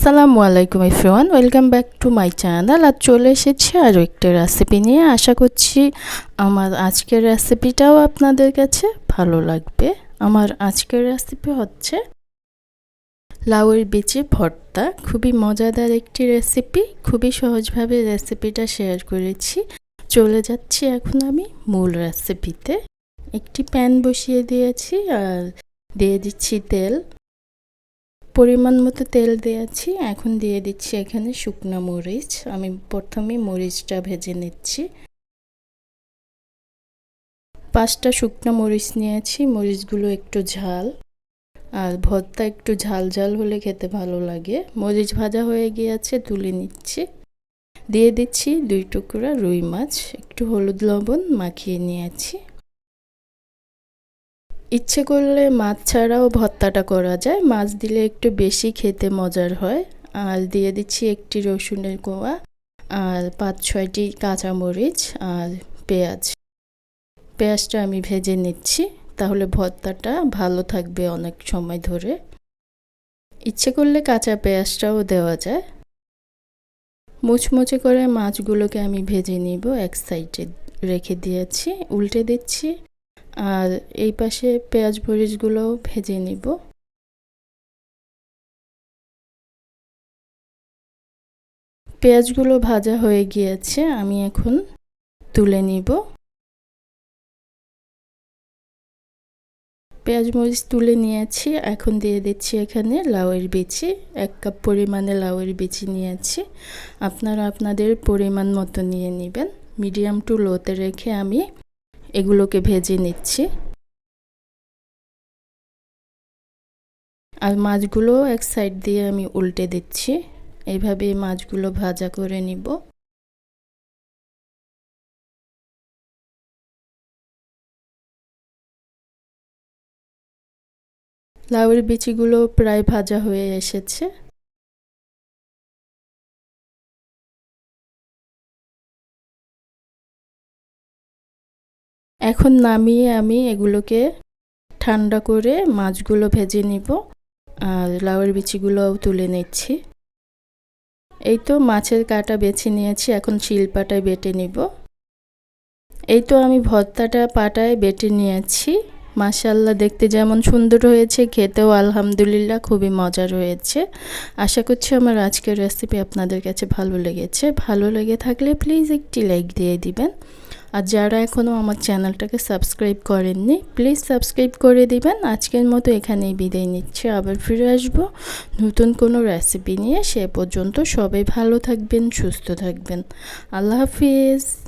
আসসালামু আলাইকুম everyone, welcome back to my channel. আর চলে এসেছি আরও একটা রেসিপি নিয়ে। আশা করছি আমার আজকের রেসিপিটাও আপনাদের কাছে ভালো লাগবে। আমার আজকের রেসিপি হচ্ছে লাউয়ের বিচি ভর্তা। খুবই মজাদার একটি রেসিপি খুবই সহজভাবে রেসিপিটা শেয়ার করেছি। চলে যাচ্ছি এখন আমি মূল রেসিপিতে একটি প্যান বসিয়ে দিয়েছি আর দিয়ে দিচ্ছি তেল। পরিমাণ মতো তেল দিয়েছি। এখন দিয়ে দিচ্ছি এখানে শুকনো মরিচ। আমি প্রথমে মরিচটা ভেজে নিচ্ছি। পাঁচটা শুকনো মরিচ নিয়েছি। মরিচগুলো একটু ঝাল। আর ভর্তা একটু ঝাল ঝাল হলে খেতে ভালো লাগে। মরিচ ভাজা হয়ে গিয়েছে, তুলে নিচ্ছি। দিয়ে দিচ্ছি দুই টুকরা রুই মাছ। একটু হলুদ লবণ মাখিয়ে নিয়েছি। ইচ্ছে করলে মাছ ছাড়াও ভর্তাটা করা যায়। মাছ দিলে একটু বেশি খেতে মজার হয়। আর দিয়ে দিচ্ছি একটি রসুনের কোয়া, আর পাঁচ ছয়টি কাঁচামরিচ, আর পেঁয়াজ। পেঁয়াজটা আমি ভেজে নিচ্ছি। তাহলে ভর্তাটা ভালো থাকবে অনেক সময় ধরে। ইচ্ছে করলে কাঁচা পেঁয়াজটাও দেওয়া যায়। মুচমুচে করে মাছগুলোকে আমি ভেজে নিব। এক সাইডে রেখে দিয়েছি, উল্টে দিচ্ছি। আর এই পাশে পেঁয়াজ মরিচগুলোও ভেজে নিব। পেঁয়াজগুলো ভাজা হয়ে গিয়েছে, আমি এখন তুলে নিব। পেঁয়াজ মরিচ তুলে নিয়েছি, এখন দিয়ে দিচ্ছি এখানে লাউয়ের বিচি, এক কাপ পরিমাণে লাউয়ের বিচি নিয়েছি। আপনারা আপনাদের পরিমাণ মতো নিয়ে নেবেন। মিডিয়াম টু লোতে রেখে আমি এগুলোকে ভেজে নিচ্ছি। আর মাছগুলো এক সাইড দিয়ে আমি উল্টে দিচ্ছি। এইভাবে মাছগুলো ভাজা করে নিব। লাউয়ের বিচিগুলো প্রায় ভাজা হয়ে এসেছে। এখন নামিয়ে আমি এগুলোকে ঠান্ডা করে মাছগুলো ভেজে নিব আর লাউয়ের বিচিগুলোও তুলে নিচ্ছি। এই তো মাছের কাটা বেছে নিয়েছি, এখন শিলপাটায় বেটে নিব। এই তো আমি ভর্তাটা পাটায় বেটে নিয়েছি। মাশাল্লাহ দেখতে যেমন সুন্দর হয়েছে, খেতেও আলহামদুলিল্লাহ খুবই মজার হয়েছে। আশা করছি আমার আজকের রেসিপি আপনাদের কাছে ভালো লেগেছে। ভালো লেগে থাকলে প্লিজ একটি লাইক দিয়ে দিবেন। আর যারা এখনও আমার চ্যানেলটাকে সাবস্ক্রাইব করেননি প্লিজ সাবস্ক্রাইব করে দিবেন। আজকের মতো এখানেই বিদায় নিচ্ছে। আবার ফিরে আসব নতুন কোনো রেসিপি নিয়ে। সে পর্যন্ত সবাই ভালো থাকবেন, সুস্থ থাকবেন। আল্লাহ হাফিজ।